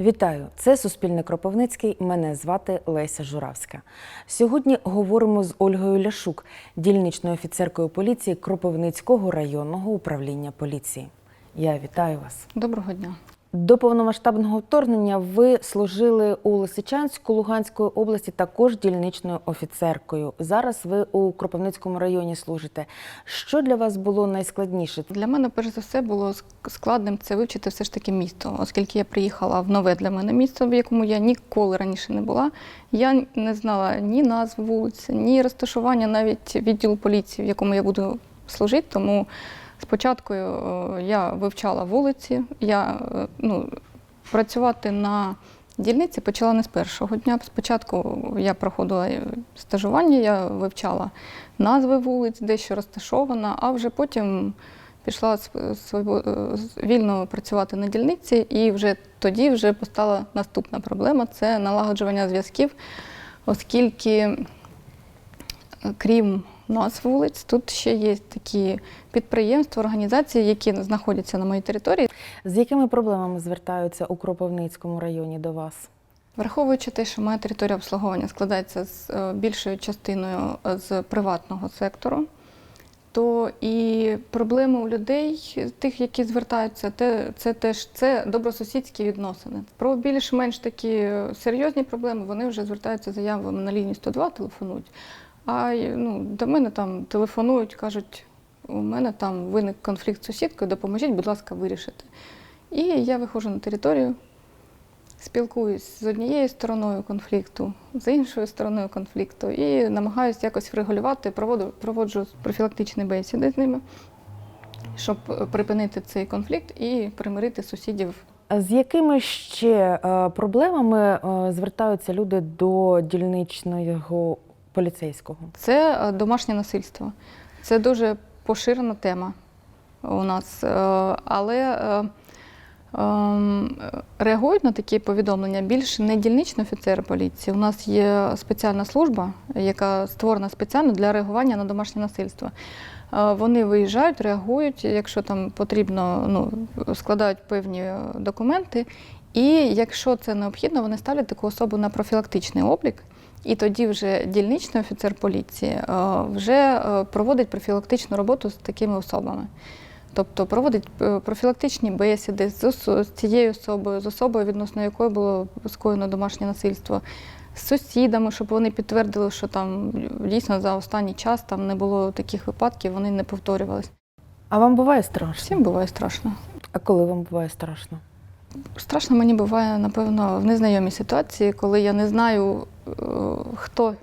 Вітаю! Це Суспільне Кропивницький. Мене звати Леся Журавська. Сьогодні говоримо з Ольгою Ляшук, дільничною офіцеркою поліції Кропивницького районного управління поліції. Я вітаю вас. Доброго дня. До повномасштабного вторгнення ви служили у Лисичанську Луганської області також дільничною офіцеркою. Зараз ви у Кропивницькому районі служите. Що для вас було найскладніше? Для мене перш за все було складним це вивчити все ж таки місто, оскільки я приїхала в нове для мене місто, в якому я ніколи раніше не була. Я не знала ні назв вулиць, ні розташування навіть відділу поліції, в якому я буду служити. Тому спочатку е, я вивчала вулиці. Я е, ну, працювати на дільниці почала не з першого дня. Спочатку я проходила е, стажування, я вивчала назви вулиць, де що розташована, а вже потім пішла вільно працювати на дільниці, і вже тоді вже постала наступна проблема це налагоджування зв'язків, оскільки, крім назв вулиць, тут ще є такі підприємства, організації, які знаходяться на моїй території. З якими проблемами звертаються у Кропивницькому районі до вас? Враховуючи те, що моя територія обслуговування складається з е, більшою частиною е, з приватного сектору, то і проблеми у людей, тих, які звертаються, те, це теж це добросусідські відносини. Про більш-менш такі серйозні проблеми вони вже звертаються заявами на лінію 102, телефонують. А ну, до мене там телефонують, кажуть, у мене там виник конфлікт з сусідкою, допоможіть, будь ласка, вирішити. І я виходжу на територію, спілкуюсь з однією стороною конфлікту, з іншою стороною конфлікту і намагаюся якось врегулювати, проводу, проводжу профілактичні бесіди з ними, щоб е, припинити цей конфлікт і примирити сусідів. З якими ще е, проблемами е, звертаються люди до дільничного поліцейського? Це е, домашнє насильство. Це дуже поширена тема у нас. Е, Але е, ем, реагують на такі повідомлення більш не дільничні офіцери поліції. У нас є спеціальна служба, яка створена спеціально для реагування на домашнє насильство. Вони виїжджають, реагують, якщо там потрібно, ну, складають певні документи. І якщо це необхідно, вони ставлять таку особу на профілактичний облік. І тоді вже дільничний офіцер поліції е, вже е, проводить профілактичну роботу з такими особами. Тобто проводить е, профілактичні бесіди з, цією особою, з особою, відносно якої було скоєно домашнє насильство, з сусідами, щоб вони підтвердили, що там дійсно за останній час там не було таких випадків, вони не повторювались. А вам буває страшно? Всім буває страшно. А коли вам буває страшно? Страшно мені буває, напевно, в незнайомій ситуації, коли я не знаю, хто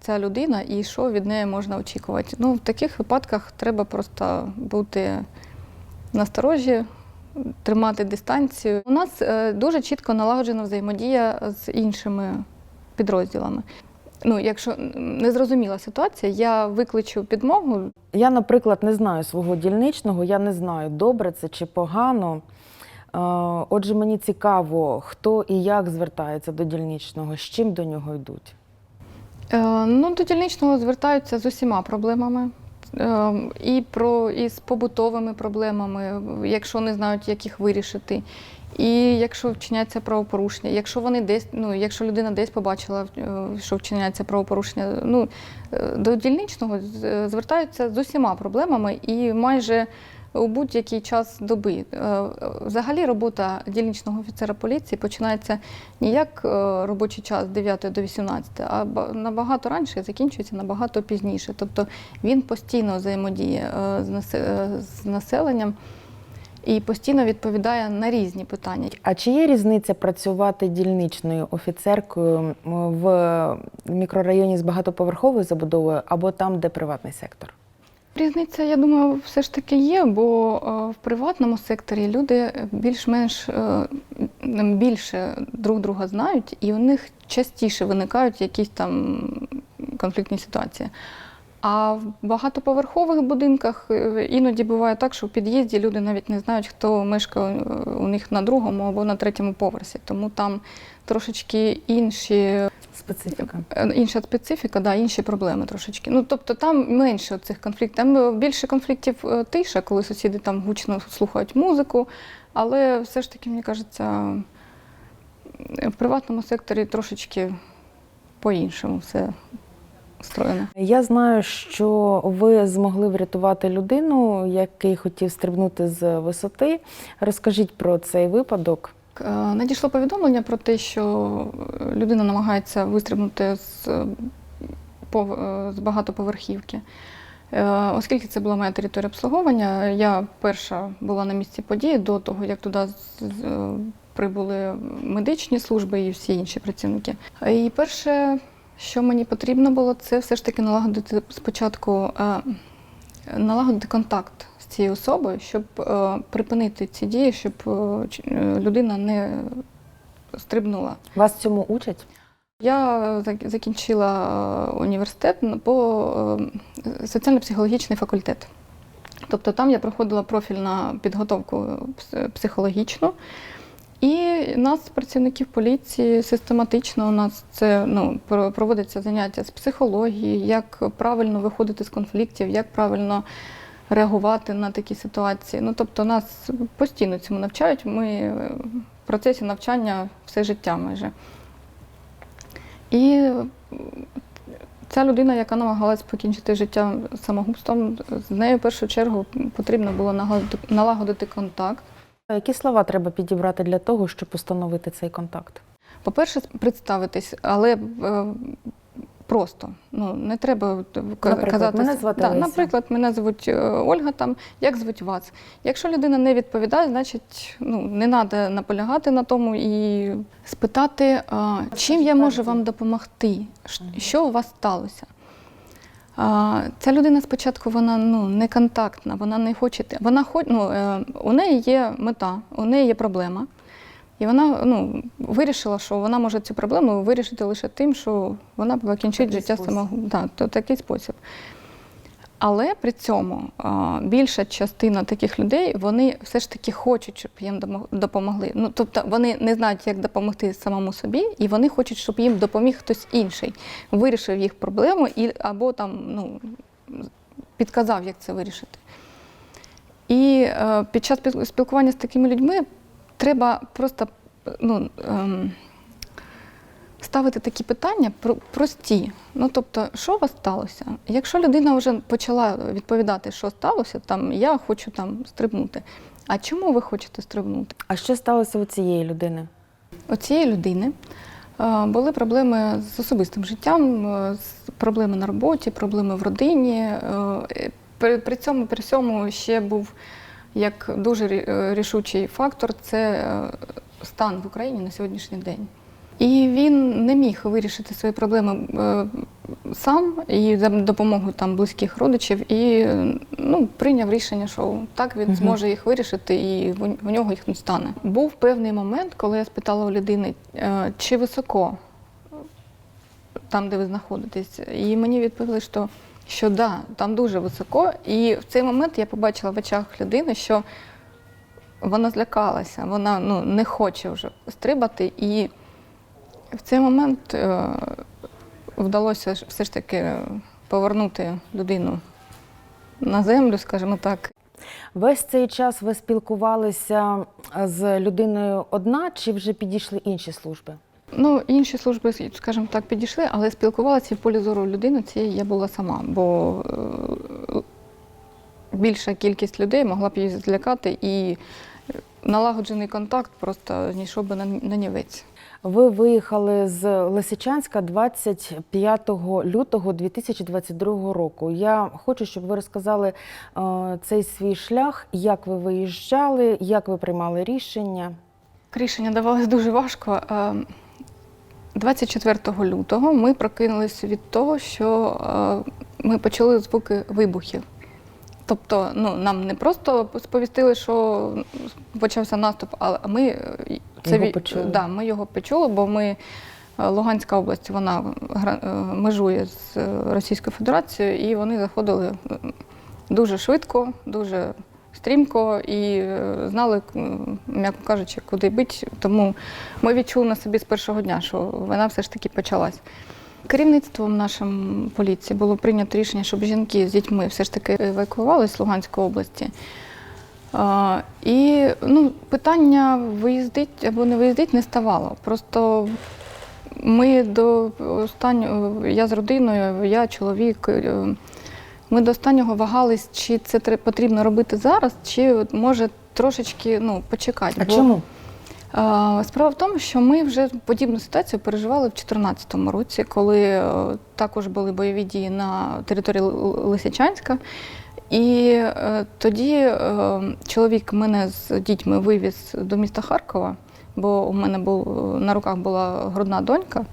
ця людина і що від неї можна очікувати. Ну, в таких випадках треба просто бути насторожі, тримати дистанцію. У нас е, дуже чітко налагоджена взаємодія з іншими підрозділами. Ну, якщо незрозуміла ситуація, я викличу підмогу, Я, наприклад, не знаю свого дільничного, я не знаю, добре це чи погано. Отже, мені цікаво, хто і як звертається до дільничного, з чим до нього йдуть. Е, Ну, до дільничного звертаються з усіма проблемами. Е, І, про, і з побутовими проблемами, якщо не знають, як їх вирішити. І якщо вчиняється правопорушення, якщо вони десь, ну якщо людина десь побачила, е, що вчиняється правопорушення, ну до дільничного звертаються з усіма проблемами і майже у будь-який час доби. Е, Взагалі робота дільничного офіцера поліції починається не як е, робочий час з 9 до 18, а ба- набагато раніше закінчується набагато пізніше. Тобто він постійно взаємодіє е, з насе- населенням і постійно відповідає на різні питання. А чи є різниця працювати дільничною офіцеркою в мікрорайоні з багатоповерховою забудовою або там, де приватний сектор? Різниця, я думаю, все ж таки є, бо е, в приватному секторі люди більш-менш е, більше друг друга знають, і у них частіше виникають якісь там конфліктні ситуації. А в багатоповерхових будинках е, іноді буває так, що в під'їзді люди навіть не знають, хто мешкає е, у них на другому або на третьому поверсі. Тому там трошечки інші Специфіка. Е, Інша специфіка, да, інші проблеми трошечки. Ну, тобто там менше цих конфліктів. Там більше конфліктів тиша, коли сусіди там гучно слухають музику. Але все ж таки, мені кажеться, в приватному секторі трошечки по-іншому все встроєно. Я знаю, що ви змогли врятувати людину, який хотів стрибнути з висоти. Розкажіть про цей випадок. Е, Надійшло повідомлення про те, що е, людина намагається вистрибнути з, е, пов- з багатоповерхівки. Оскільки це була моя територія обслуговування, я перша була на місці події до того, як туди прибули медичні служби і всі інші працівники. І перше, що мені потрібно було, це все ж таки налагодити спочатку е, налагодити контакт з цією особою, щоб е, припинити ці дії, щоб е, людина не стрибнула. Вас цьому учать? Я закінчила університет по соціально-психологічний факультет. Тобто там я проходила профільну підготовку психологічну. І нас, працівників поліції, систематично у нас це ну, проводиться заняття з психології, як правильно виходити з конфліктів, як правильно реагувати на такі ситуації. Ну, тобто нас постійно цьому навчають. Ми е, в процесі навчання все життя майже. І е, ця людина, яка намагалась покінчити життя самогубством, з нею в першу чергу потрібно було налагодити, налагодити контакт. Які слова треба підібрати для того, щоб установити цей контакт? По-перше, представитись, але е, просто. Ну, не треба Наприклад, казати. мене звати да, наприклад, мене звуть е, Ольга, там, як звуть вас. Якщо людина не відповідає, значить ну, не треба наполягати на тому і спитати, чим я можу вам допомогти, що у вас сталося. А, Ця людина спочатку вона ну, не контактна, вона не хоче. Вона хо, ну, е, у неї є мета, у неї є проблема. І вона ну, вирішила, що вона може цю проблему вирішити лише тим, що вона покінчить життя самого. Да, то такий спосіб. Але при цьому більша частина таких людей вони все ж таки хочуть, щоб їм допомогли. Ну, тобто вони не знають, як допомогти самому собі, і вони хочуть, щоб їм допоміг хтось інший, вирішив їх проблему і, або там, ну, підказав, як це вирішити. І е, під час спілкування з такими людьми треба просто ну, ем, ставити такі питання про- прості. Ну, тобто, що у вас сталося? Якщо людина вже почала відповідати, що сталося, там я хочу там стрибнути. А чому ви хочете стрибнути? А що сталося у цієї людини? У цієї людини е, були проблеми з особистим життям, е, проблеми на роботі, проблеми в родині. Е, При, цьому при всьому ще був як дуже рішучий фактор це стан в Україні на сьогоднішній день. І він не міг вирішити свої проблеми е, сам і за допомогою там близьких родичів, і е, ну, прийняв рішення, що так він зможе їх вирішити, і в, нього їх не стане. Був певний момент, коли я спитала у людини, е, чи високо там, де ви знаходитесь, і мені відповіли, що, що да, там дуже високо. І в цей момент я побачила в очах людини, що вона злякалася, вона ну, не хоче вже стрибати. І в цей момент е, вдалося все ж таки повернути людину на землю, скажімо так. Весь цей час ви спілкувалися з людиною одна, чи вже підійшли інші служби? Ну, інші служби, скажімо так, підійшли, але спілкувалася в полі зору людини цієї я була сама, бо е, більша кількість людей могла б її злякати, і налагоджений контакт просто знайшов би на нівець. Ви виїхали з Лисичанська 25 лютого 2022 року. Я хочу, щоб ви розказали е, цей свій шлях, як ви виїжджали, як ви приймали рішення. Рішення давалось дуже важко. Е, 24 лютого ми прокинулися від того, що е, ми почули звуки вибухів. Тобто, ну, нам не просто сповістили, що почався наступ, а ми е, Його почули. Да, ми його почули, бо ми е, Луганська область, вона е, межує з Російською Федерацією, і вони заходили дуже швидко, дуже стрімко і знали, м'яко кажучи, куди бить. Тому ми відчули на собі з першого дня, що вона все ж таки почалась. Керівництвом нашим поліції було прийнято рішення, щоб жінки з дітьми все ж таки евакуювалися з Луганської області. А, і ну, питання виїздить або не виїздить не ставало. Просто ми до останнього, я з родиною, я чоловік. е, Ми до останнього вагались, чи це потрібно робити зараз, чи може трошечки ну, почекати. А Бо, чому? Справа в тому, що ми вже подібну ситуацію переживали в 2014 році, коли е, також були бойові дії на території Лисичанська. І е, тоді е, чоловік мене з дітьми вивіз до міста Харкова, бо у мене був на руках була грудна донька,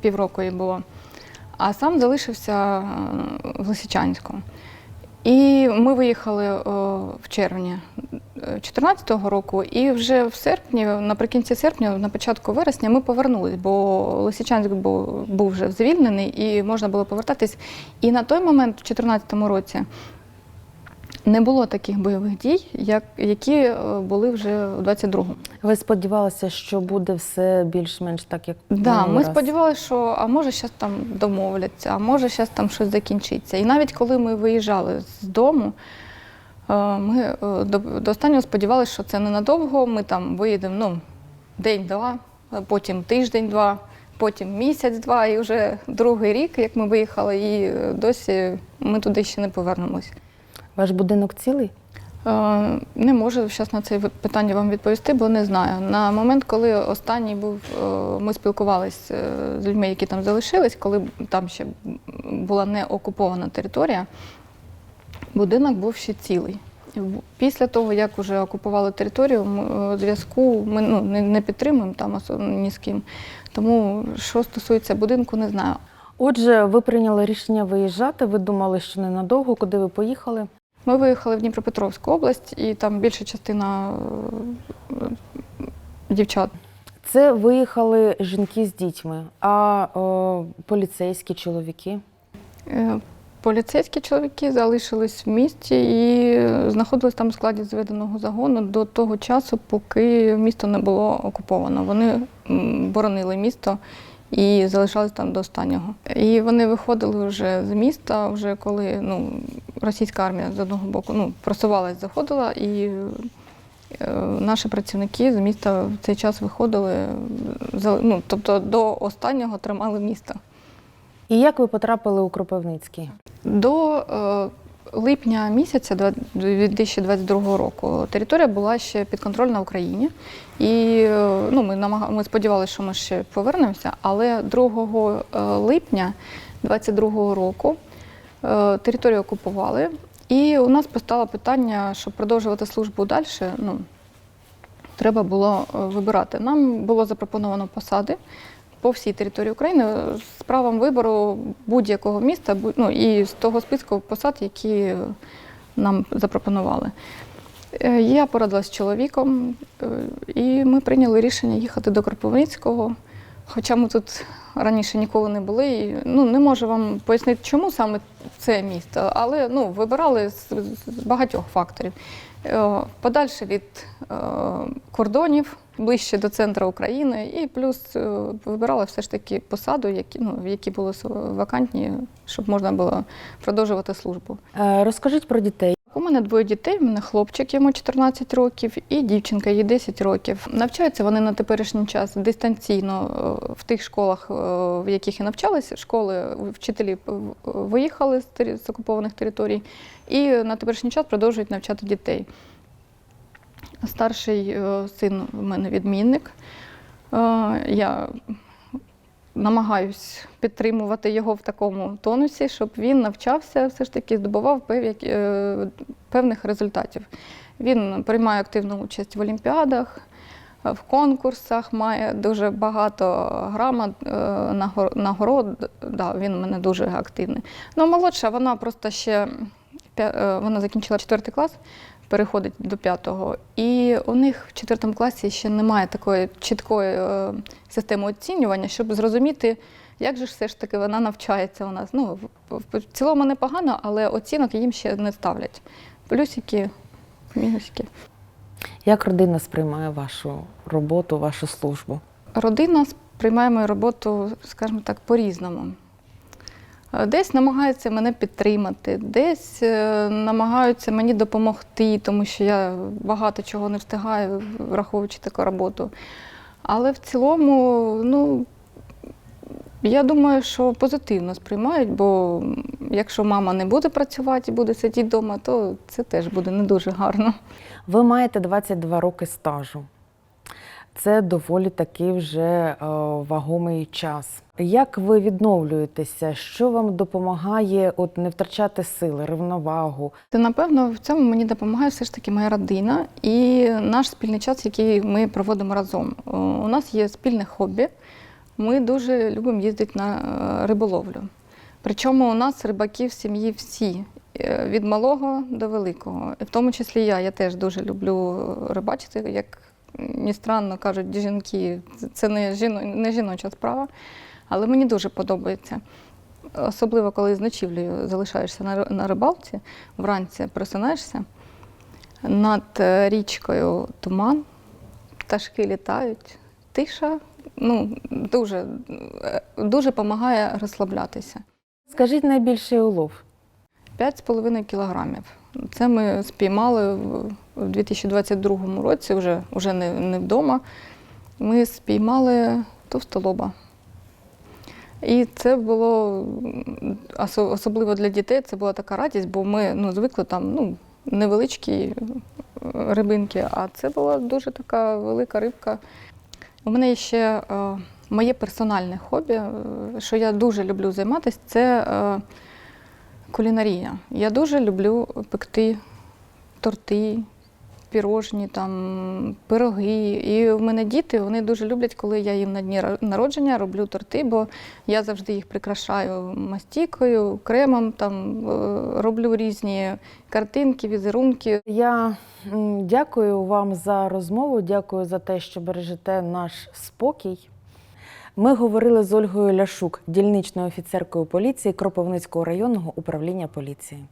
півроку їй було, а сам залишився в Лисичанську. І ми виїхали о, в червні 2014 року, і вже в серпні, наприкінці серпня, на початку вересня, ми повернулись, бо Лисичанськ був вже звільнений і можна було повертатись. І на той момент, в 2014 році, не було таких бойових дій, як, які е, були вже у 22-му. Ви сподівалися, що буде все більш-менш так, як Да, ми раз? сподівалися, що а може зараз там домовляться, а може зараз там щось закінчиться. І навіть коли ми виїжджали з дому, е, ми е, до, останнього сподівалися, що це ненадовго. Ми там виїдемо ну, день-два, потім тиждень-два, потім місяць-два, і вже другий рік, як ми виїхали, і досі ми туди ще не повернемось. Ваш будинок цілий? Е, Не можу зараз на це питання вам відповісти, бо не знаю. На момент, коли останній був, е, ми спілкувалися з людьми, які там залишились, коли там ще була не окупована територія, будинок був ще цілий. Після того, як вже окупували територію, е, зв'язку ми ну, не підтримуємо там ні з ким. Тому що стосується будинку, не знаю. Отже, ви прийняли рішення виїжджати. Ви думали, що ненадовго, куди ви поїхали? Ми виїхали в Дніпропетровську область, і там більша частина е, дівчат Це виїхали жінки з дітьми, а о, поліцейські чоловіки. Е, Поліцейські чоловіки залишились в місті і знаходились там у складі зведеного загону до того часу, поки місто не було окуповано. Вони боронили місто і залишались там до останнього. І вони виходили вже з міста, вже коли ну, російська армія з одного боку ну, просувалась, заходила, і е, наші працівники з міста в цей час виходили, ну, тобто до останнього тримали місто. І як ви потрапили у Кропивницький? До е, липня місяця два- 2022 року територія була ще підконтрольна Україні. І е, ну, ми, намага... ми сподівалися, що ми ще повернемося, але 2 е, липня 2022 року територію окупували. І у нас постало питання, щоб продовжувати службу далі. Ну, треба було е, вибирати. Нам було запропоновано посади по всій території України з правом вибору будь-якого міста, ну і з того списку посад, які е, нам запропонували. Е, Я порадилася з чоловіком, е, і ми прийняли рішення їхати до Кропивницького. Хоча ми тут раніше ніколи не були, і ну не можу вам пояснити, чому саме це місто, але ну вибирали з, багатьох факторів. Е, Подальше від е, кордонів, ближче до центру України, і плюс е, вибирала все ж таки посаду, які, ну, які були вакантні, щоб можна було продовжувати службу. Розкажіть про дітей. У мене двоє дітей, у мене хлопчик, йому 14 років, і дівчинка, їй 10 років. Навчаються вони на теперішній час дистанційно е, в тих школах, е, в яких і навчалися. Школи вчителі е, виїхали з окупованих територій і на теперішній час продовжують навчати дітей. Старший син в мене відмінник. Я намагаюсь підтримувати його в такому тонусі, щоб він навчався, все ж таки здобував е, певних результатів. Він приймає активну участь в олімпіадах, е, в конкурсах, має дуже багато грамот, е, нагород. Да, він у мене дуже активний. Ну, молодша, вона просто ще вона закінчила четвертий клас, переходить до п'ятого. І у них в четвертому класі ще немає такої чіткої е, системи оцінювання, щоб зрозуміти, як же ж все ж таки вона навчається у нас. Ну, в цілому непогано, але оцінок їм ще не ставлять. Плюсики, мінусики. Як родина сприймає вашу роботу, вашу службу? Родина сприймає мою роботу, скажімо так, по-різному. Е, Десь намагаються мене підтримати, десь е, намагаються мені допомогти, тому що я багато чого не встигаю, враховуючи таку роботу. Але в цілому, ну, я думаю, що позитивно сприймають, бо якщо мама не буде працювати і буде сидіти вдома, то це теж буде не дуже гарно. Ви маєте 22 роки стажу. Це доволі такий вже е, вагомий час. Як ви відновлюєтеся? Що вам допомагає от не втрачати сили, рівновагу? Та напевно в цьому мені допомагає все ж таки моя родина і наш спільний час, який ми проводимо разом. У нас є спільне хобі. Ми дуже любимо їздити на е, риболовлю. Причому у нас рибаки в сім'ї всі, е, від малого до великого. І в тому числі я. Я теж дуже люблю рибачити. Як ні странно кажуть, жінки, це не, жіно, не жіноча справа, але мені дуже подобається. Особливо, коли з ночівлею залишаєшся на, на рибалці, вранці просинаєшся, над е, річкою туман, пташки літають, тиша. Ну, дуже, е, дуже допомагає розслаблятися. Скажіть найбільший улов. 5,5 кілограмів. Це ми спіймали в 2022 році, вже, вже не, не вдома. Ми спіймали товстолоба. І це було особливо для дітей, це була така радість, бо ми ну, звикли там ну, невеличкі е, рибинки, а це була дуже така велика рибка. У мене є ще е, моє персональне хобі, е, що я дуже люблю займатися, це кулінарія. Я дуже люблю пекти торти, пірожні, там, пироги. І в мене діти вони дуже люблять, коли я їм на дні народження роблю торти, бо я завжди їх прикрашаю мастікою, кремом, там, е, роблю різні картинки, візерунки. Я дякую вам за розмову, дякую за те, що бережете наш спокій. Ми говорили з Ольгою Ляшук, дільничною офіцеркою поліції Кропивницького районного управління поліції.